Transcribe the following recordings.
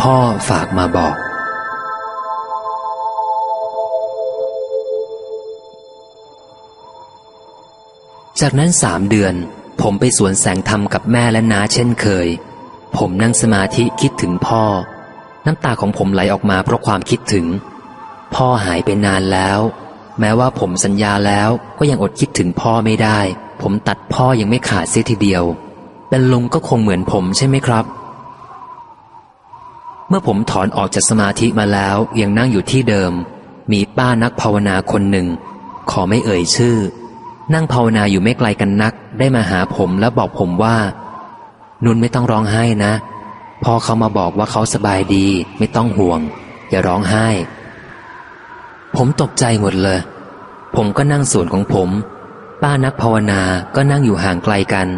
พ่อฝากมาบอก จากนั้นสามเดือน ผมไปสวนแสงธรรมกับแม่และน้าเช่นเคย ผมนั่งสมาธิคิดถึงพ่อ น้ำตาของผมไหลออกมาเพราะความคิดถึง พ่อหายไปนานแล้ว แม้ว่าผมสัญญาแล้วก็ยังอดคิดถึงพ่อไม่ได้ ผมตัดพ่อยังไม่ขาดเสียทีเดียวเป็นลมก็คงเหมือนผมใช่ไหมครับ เมื่อผมถอนออกจากสมาธิมาแล้วยังนั่งอยู่ที่เดิม มีป้านักภาวนาคนหนึ่ง ขอไม่เอ่ยชื่อ นั่งภาวนาอยู่ไม่ไกลกันนัก ได้มาหาผมและบอกผมว่า นุนไม่ต้องร้องไห้นะ พอเขามาบอกว่าเขาสบายดี ไม่ต้องห่วง อย่าร้องไห้ ผมตกใจหมดเลย ผมก็นั่งส่วนของผม ป้านักภาวนาก็นั่งอยู่ห่างไกลกัน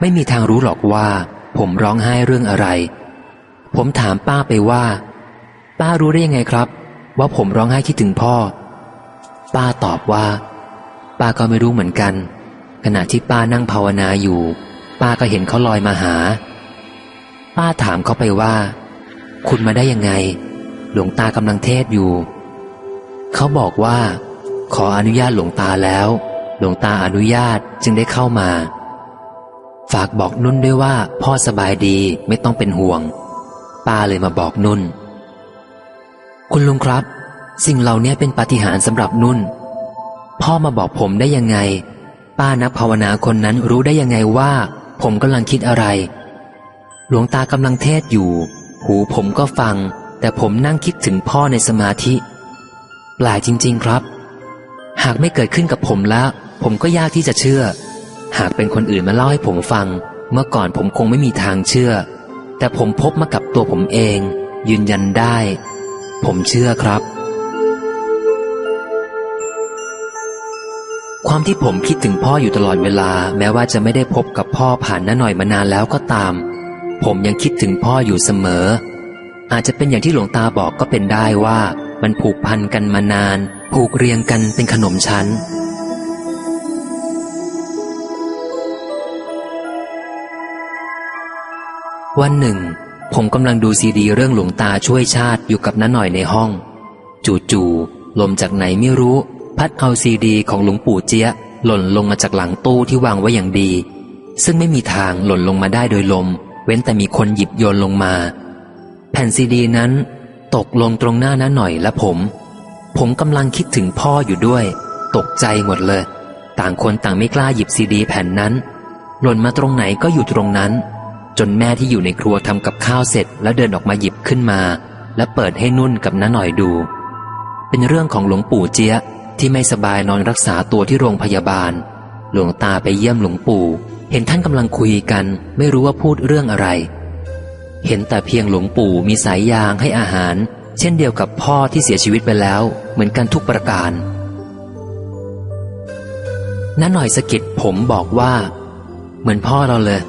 ไม่มีทางรู้หรอกว่า ผมร้องไห้เรื่องอะไร ผมถามป้าไปว่า ป้ารู้ได้ยังไงครับ ว่าผมร้องไห้คิดถึงพ่อ ป้าตอบว่า ป้าก็ไม่รู้เหมือนกัน ขณะที่ป้านั่งภาวนาอยู่ ป้าก็เห็นเขาลอยมาหา ป้าถามเขาไปว่า คุณมาได้ยังไง หลวงตากำลังเทศอยู่ เขาบอกว่า ขออนุญาตหลวงตาแล้ว หลวงตาอนุญาตจึงได้เข้ามา ฝากบอกนุ่นด้วยว่า พ่อสบายดีไม่ต้องเป็นห่วง ป้าเลยมาบอกนุ่น คุณลุงครับ สิ่งเหล่านี้เป็นปาฏิหาริย์สำหรับนุ่น พ่อมาบอกผมได้ยังไง ป้านักภาวนาคนนั้นรู้ได้ยังไงว่า ผมกำลังคิดอะไร หลวงตากำลังเทศอยู่ หูผมก็ฟัง แต่ผมนั่งคิดถึงพ่อในสมาธิแปลกจริง ๆครับ หากไม่เกิดขึ้นกับผมแล้ว ผมก็ยากที่จะเชื่อ หากเป็นคนอื่นมาเล่าให้ผมฟัง เมื่อก่อนผมคงไม่มีทางเชื่อ แต่ผมพบมากับตัวผมเอง ยืนยันได้ ผมเชื่อครับ ความที่ผมคิดถึงพ่ออยู่ตลอดเวลา แม้ว่าจะไม่ได้พบกับพ่อผ่านน้าหน่อยมานานแล้วก็ตาม ผมยังคิดถึงพ่ออยู่เสมอ อาจจะเป็นอย่างที่หลวงตาบอกก็เป็นได้ว่า มันผูกพันกันมานาน ผูกเรียงกันเป็นขนมชั้น วันหนึ่ง ผมกำลังดูซีดีเรื่องหลวงตาช่วยชาติอยู่กับน้าหน่อยในห้อง จู่ๆลมจากไหนไม่รู้ พัดเอาซีดีของหลวงปู่เจี๊ยหล่นลงมาจากหลังตู้ที่วางไว้อย่างดี ซึ่งไม่มีทางหล่นลงมาได้โดยลม เว้นแต่มีคนหยิบโยนลงมา แผ่นซีดีนั้น ตกลงตรงหน้าน้าหน่อยและผม ผมกำลังคิดถึงพ่ออยู่ด้วย ตกใจหมดเลย ต่างคนต่างไม่กล้าหยิบซีดีแผ่นนั้น หล่นมาตรงไหนก็อยู่ตรงนั้น จนแม่ที่อยู่ในครัวทำกับข้าวเสร็จ แล้วเดินออกมาหยิบขึ้นมา และเปิดให้นุ่นกับน้าหน่อยดู เป็นเรื่องของหลวงปู่เจี๊ยะที่ไม่สบายนอนรักษาตัวที่โรงพยาบาล หลวงตาไปเยี่ยมหลวงปู่ เห็นท่านกำลังคุยกัน ไม่รู้ว่าพูดเรื่องอะไร เห็นแต่เพียงหลวงปู่มีสายยางให้อาหาร เช่นเดียวกับพ่อที่เสียชีวิตไปแล้ว เหมือนกันทุกประการน้าหน่อยสะกิดผมบอกว่า เหมือนพ่อเราเลย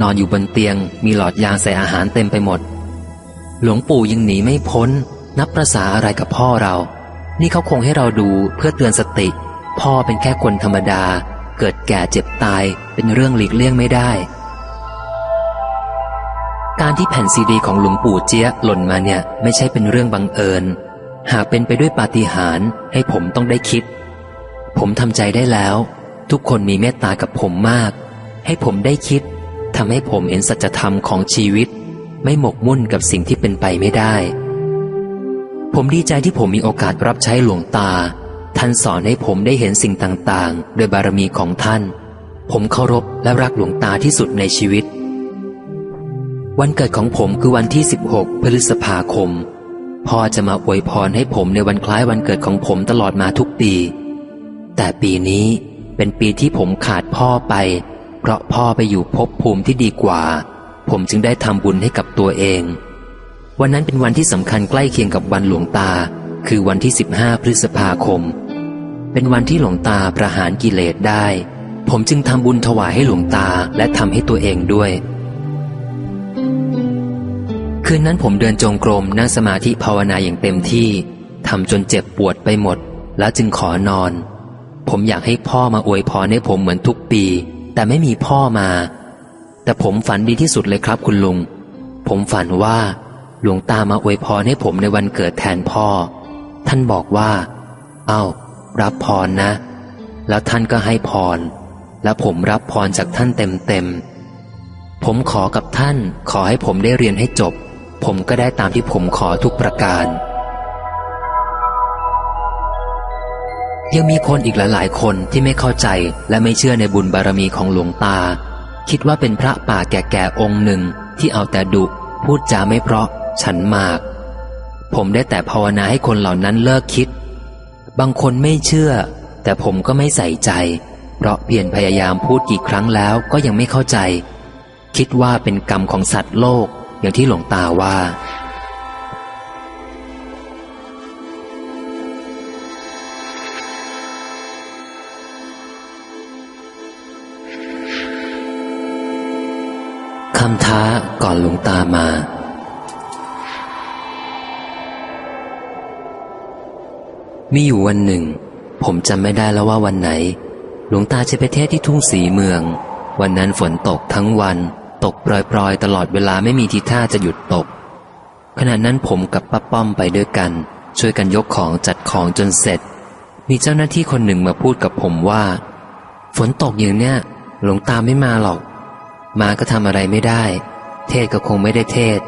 นอนอยู่บนเตียง มีหลอดยางใส่อาหารเต็มไปหมด หลวงปู่ยังหนีไม่พ้น นับประษาอะไรกับพ่อเรา นี่เขาคงให้เราดูเพื่อเตือนสติ พ่อเป็นแค่คนธรรมดา เกิดแก่เจ็บตายเป็นเรื่องหลีกเลี่ยงไม่ได้ การที่แผ่นซีดีของหลวงปู่เจี๊ยหล่นมาเนี่ยไม่ใช่เป็นเรื่องบังเอิญ หากเป็นไปด้วยปาฏิหาริย์ให้ผมต้องได้คิด ผมทำใจได้แล้ว ทุกคนมีเมตตากับผมมาก ให้ผมได้คิดำให้ผมเห็นสัจธรรมของชีวิต ไม่หมกมุ่นกับสิ่งที่เป็นไปไม่ได้ ผมดีใจที่ผมมีโอกาสรับใช้หลวงตา ท่านสอนให้ผมได้เห็นสิ่งต่างๆ โดยบารมีของท่าน ผมเคารพและรักหลวงตาที่สุดในชีวิต วันเกิดของผมคือวันที่ 16 พฤษภาคมพ่อจะมาอวยพรให้ผมในวันคล้ายวันเกิดของผมตลอดมาทุกปี แต่ปีนี้เป็นปีที่ผมขาดพ่อไป เพราะพ่อไปอยู่ภพภูมิที่ดีกว่า ผมจึงได้ทำบุญให้กับตัวเอง วันนั้นเป็นวันที่สำคัญใกล้เคียงกับวันหลวงตา คือวันที่ 15 พฤษภาคม เป็นวันที่หลวงตาประหารกิเลสได้ ผมจึงทำบุญถวายให้หลวงตาและทำให้ตัวเองด้วย คืนนั้นผมเดินจงกรมนั่งสมาธิภาวนาอย่างเต็มที่ทำจนเจ็บปวดไปหมด แล้วจึงขอนอน ผมอยากให้พ่อมาอวยพรให้ผมเหมือนทุกปี แต่ไม่มีพ่อมา แต่ผมฝันดีที่สุดเลยครับคุณลุง ผมฝันว่า หลวงตามาอวยพรให้ผมในวันเกิดแทนพ่อ ท่านบอกว่า เอ้า รับพรนะ แล้วท่านก็ให้พร แล้วผมรับพรจากท่านเต็มเต็มผมขอกับท่านขอให้ผมได้เรียนให้จบ ผมก็ได้ตามที่ผมขอทุกประการ ยังมีคนอีกหลายๆ คนที่ไม่เข้าใจและไม่เชื่อในบุญบารมีของหลวงตา คิดว่าเป็นพระป่าแก่ๆองค์หนึ่งที่เอาแต่ดุ พูดจาไม่เพราะ ฉันมาก ผมได้แต่ภาวนาให้คนเหล่านั้นเลิกคิด บางคนไม่เชื่อ แต่ผมก็ไม่ใส่ใจ เพราะเพียรพยายามพูดกี่ครั้งแล้วก็ยังไม่เข้าใจ คิดว่าเป็นกรรมของสัตว์โลกอย่างที่หลวงตาว่าำท้าก่อนหลวงตามา มีอยู่วันหนึ่ง ผมจำไม่ได้แล้วว่าวันไหน หลวงตาจะไปเทศที่ทุ่งสีเมือง วันนั้นฝนตกทั้งวัน ตกปรอยๆ ตลอดเวลาไม่มีทีท่าจะหยุดตก ขณะนั้นผมกับป้าป้อมไปด้วยกัน ช่วยกันยกของจัดของจนเสร็จ มีเจ้าหน้าที่คนหนึ่งมาพูดกับผมว่า ฝนตกอย่างเนี้ยหลวงตาไม่มาหรอก มาก็ทำอะไรไม่ได้ เทศก็คงไม่ได้เทศ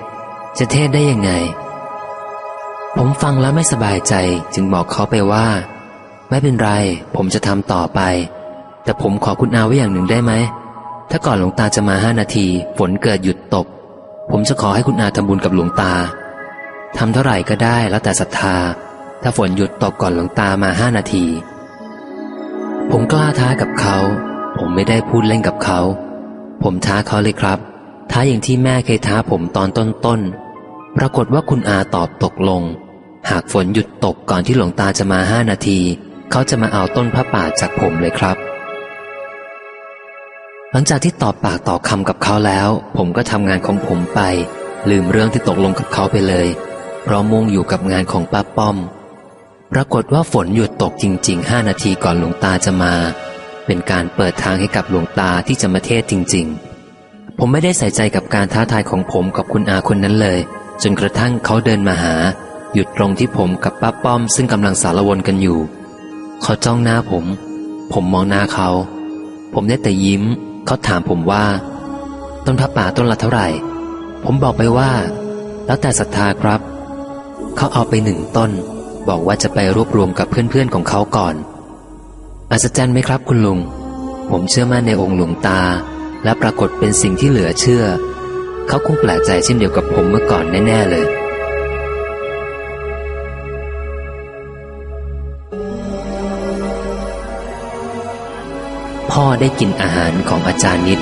จะเทศได้ยังไง ผมฟังแล้วไม่สบายใจจึงบอกเขาไปว่า ไม่เป็นไร ผมจะทำต่อไป แต่ผมขอคุณอาไว้อย่างหนึ่งได้ไหม ถ้าก่อนหลวงตาจะมาห้านาทีฝนเกิดหยุดตก ผมจะขอให้คุณอาทำบุญกับหลวงตาทำเท่าไหร่ก็ได้แล้วแต่ศรัทธา ถ้าฝนหยุดตกก่อนหลวงตามาห้านาที ผมกล้าท้ากับเขา ผมไม่ได้พูดเล่นกับเขา ผมท้าเขาเลยครับ ท้าอย่างที่แม่เคยท้าผมตอนต้นๆ ปรากฏว่าคุณอาตอบตกลง หากฝนหยุดตกก่อนที่หลวงตาจะมาห้านาที เขาจะมาเอาต้นพระป่าจากผมเลยครับ หลังจากที่ตอบปากต่อคำกับเขาแล้ว ผมก็ทำงานของผมไป ลืมเรื่องที่ตกลงกับเขาไปเลย เพราะมุ่งอยู่กับงานของป้าป้อม ปรากฏว่าฝนหยุดตกจริงๆห้านาทีก่อนหลวงตาจะมา เป็นการเปิดทางให้กับหลวงตาที่จะมาเทศจริง ๆ ผมไม่ได้ใส่ใจกับการท้าทายของผมกับคุณอาคนนั้นเลย จนกระทั่งเขาเดินมาหา หยุดตรงที่ผมกับป้าป้อม ซึ่งกำลังสารวนกันอยู่ เขาจ้องหน้าผม ผมมองหน้าเขา ผมได้แต่ยิ้ม เขาถามผมว่า ต้นพระป่าต้นละเท่าไหร่ ผมบอกไปว่า แล้วแต่ศรัทธาครับ เขาเอาไปหนึ่งต้น บอกว่าจะไปรวบรวมกับเพื่อนๆของเขาก่อน อัศจรรย์ไหมครับคุณลุง ผมเชื่อมั่นในองค์หลวงตา และปรากฏเป็นสิ่งที่เหลือเชื่อ เขาคงแปลกใจเช่นเดียวกับผมเมื่อก่อนแน่ ๆ เลย พ่อได้กินอาหารของอาจารย์นิด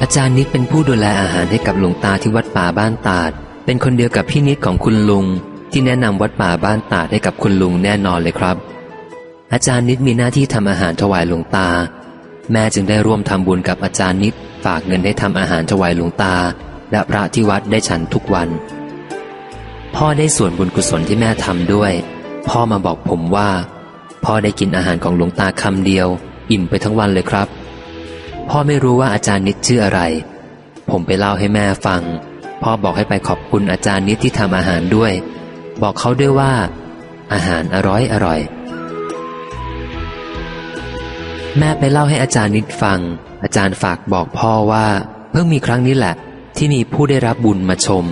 อาจารย์นิดเป็นผู้ดูแลอาหารให้กับหลวงตาที่วัดป่าบ้านตาด เป็นคนเดียวกับพี่นิดของคุณลุง ที่แนะนำวัดป่าบ้านตาดให้กับคุณลุงแน่นอนเลยครับ อาจารย์นิดมีหน้าที่ทำอาหารถวายหลวงตา แม่จึงได้ร่วมทำบุญกับอาจารย์นิด ฝากเงินให้ทำอาหารถวายหลวงตา และพระที่วัดได้ฉันทุกวัน พ่อได้ส่วนบุญกุศลที่แม่ทำด้วย พ่อมาบอกผมว่า พ่อได้กินอาหารของหลวงตาคำเดียว อิ่มไปทั้งวันเลยครับ พ่อไม่รู้ว่าอาจารย์นิดชื่ออะไร ผมไปเล่าให้แม่ฟัง พ่อบอกให้ไปขอบคุณอาจารย์นิดที่ทำอาหารด้วย บอกเขาด้วยว่า อาหารอร่อยอร่อย แม่ไปเล่าให้อาจารย์นิดฟัง อาจารย์ฝากบอกพ่อว่า เพิ่งมีครั้งนี้แหละ ที่มีผู้ได้รับบุญมาชม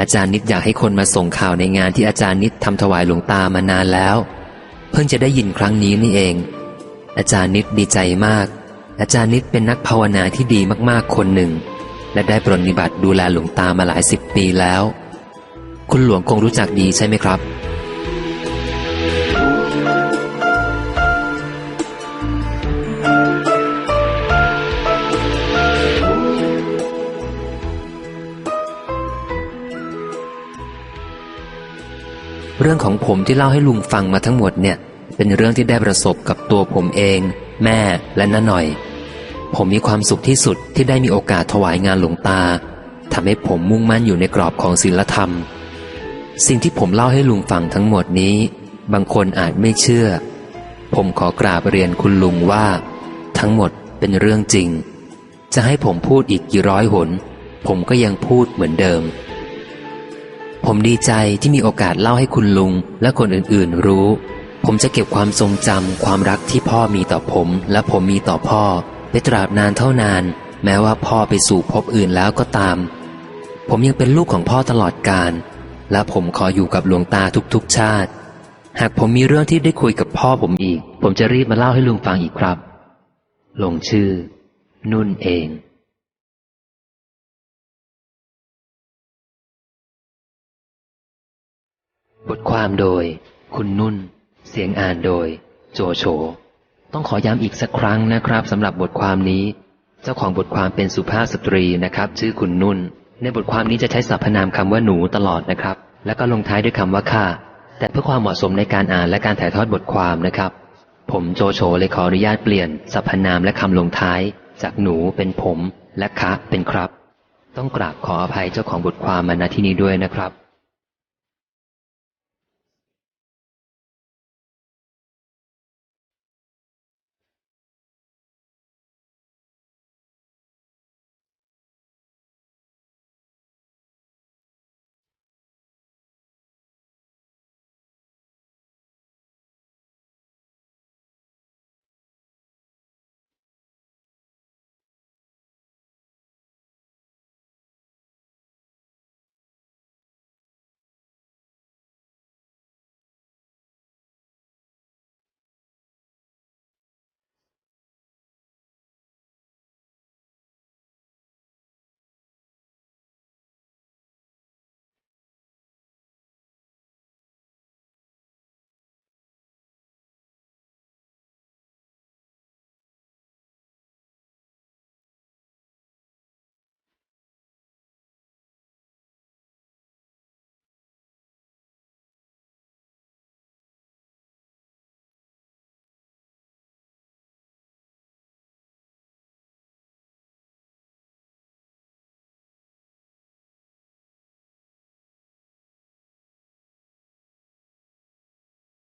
อาจารย์นิดอยากให้คนมาส่งข่าวในงานที่อาจารย์นิดทำถวายหลวงตามานานแล้ว เพิ่งจะได้ยินครั้งนี้นี่เอง อาจารย์นิดดีใจมาก อาจารย์นิดเป็นนักภาวนาที่ดีมากๆคนหนึ่ง และได้ปรนนิบัติดูแลหลวงตามาหลายสิบปีแล้ว คุณหลวงคงรู้จักดีใช่ไหมครับ เรื่องของผมที่เล่าให้ลุงฟังมาทั้งหมดเนี่ย เป็นเรื่องที่ได้ประสบกับตัวผมเอง แม่และน้าหน่อย ผมมีความสุขที่สุดที่ได้มีโอกาสถวายงานหลวงตาทำให้ผมมุ่งมั่นอยู่ในกรอบของศีลธรรม สิ่งที่ผมเล่าให้ลุงฟังทั้งหมดนี้ บางคนอาจไม่เชื่อ ผมขอกราบเรียนคุณลุงว่า ทั้งหมดเป็นเรื่องจริง จะให้ผมพูดอีกกี่ร้อยหน ผมก็ยังพูดเหมือนเดิม ผมดีใจที่มีโอกาสเล่าให้คุณลุงและคนอื่นๆรู้ ผมจะเก็บความทรงจำความรักที่พ่อมีต่อผมและผมมีต่อพ่อ ตราบนานเท่านาน แม้ว่าพ่อไปสู่ภพอื่นแล้วก็ตาม ผมยังเป็นลูกของพ่อตลอดกาลและผมขออยู่กับหลวงตาทุกๆชาติ หากผมมีเรื่องที่ได้คุยกับพ่อผมอีก ผมจะรีบมาเล่าให้ลุงฟังอีกครับ ลงชื่อ นุ่นเองบทความโดย คุณนุ่น เสียงอ่านโดย โจโฉ ต้องขอย้ำอีกสักครั้งนะครับสำหรับบทความนี้ เจ้าของบทความเป็นสุภาพสตรีนะครับ ชื่อคุณนุ่น ในบทความนี้จะใช้สรรพนามคำว่าหนูตลอดนะครับ แล้วก็ลงท้ายด้วยคำว่าข้าแต่เพื่อความเหมาะสมในการอ่านและการถ่ายทอดบทความนะครับ ผมโจโฉเลยขออนุญาตเปลี่ยนสรรพนามและคำลงท้าย จากหนูเป็นผม และคะเป็นครับ ต้องกราบขออภัยเจ้าของบทความมาณที่นี้ด้วยนะครับ